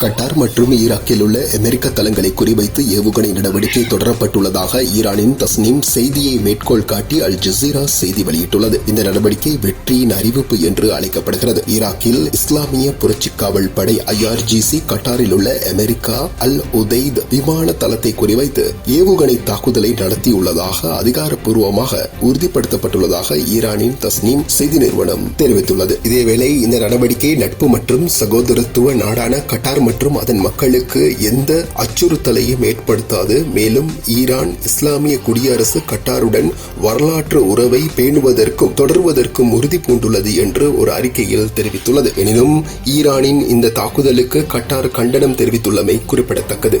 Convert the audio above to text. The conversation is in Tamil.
கட்டார் மற்றும் ஈராக்கில் உள்ள அமெரிக்க தளங்களை குறிவைத்து ஏவுகணை நடவடிக்கை தொடரப்பட்டுள்ளதாக ஈரானின் தஸ்னீம் செய்தியை மேற்கோள் காட்டி அல் ஜசீரா செய்தி வெளியிட்டுள்ளது. இந்த நடவடிக்கை வெற்றியின் அறிவிப்பு என்று அழைக்கப்படுகிறது. ஈராக்கில் இஸ்லாமிய புரட்சி காவல் படை ஐஆர்ஜிசி கட்டாரில் உள்ள அமெரிக்கா அல் உதைத் விமான தளத்தை குறிவைத்து ஏவுகணை தாக்குதலை நடத்தியுள்ளதாக அதிகாரப்பூர்வமாக உறுதிப்படுத்தப்பட்டுள்ளதாக ஈரானின் தஸ்னீம் செய்தி நிறுவனம் தெரிவித்துள்ளது. இதேவேளை இந்த நடவடிக்கை நட்பு மற்றும் சகோதரத்துவ நாடான கட்டார் மற்றும் அதன் மக்களுக்கு எந்த அச்சுறுத்தலையும் ஏற்படுத்தாது. மேலும் ஈரான் இஸ்லாமிய குடியரசு கட்டாருடன் வரலாற்று உறவை பேணுவதற்கும் தொடர்வதற்கும் உறுதி பூண்டுள்ளது என்று ஒரு அறிக்கையில் தெரிவித்துள்ளது. எனினும் ஈரானின் இந்த தாக்குதலுக்கு கட்டார் கண்டனம் தெரிவித்துள்ளமை குறிப்பிடத்தக்கது.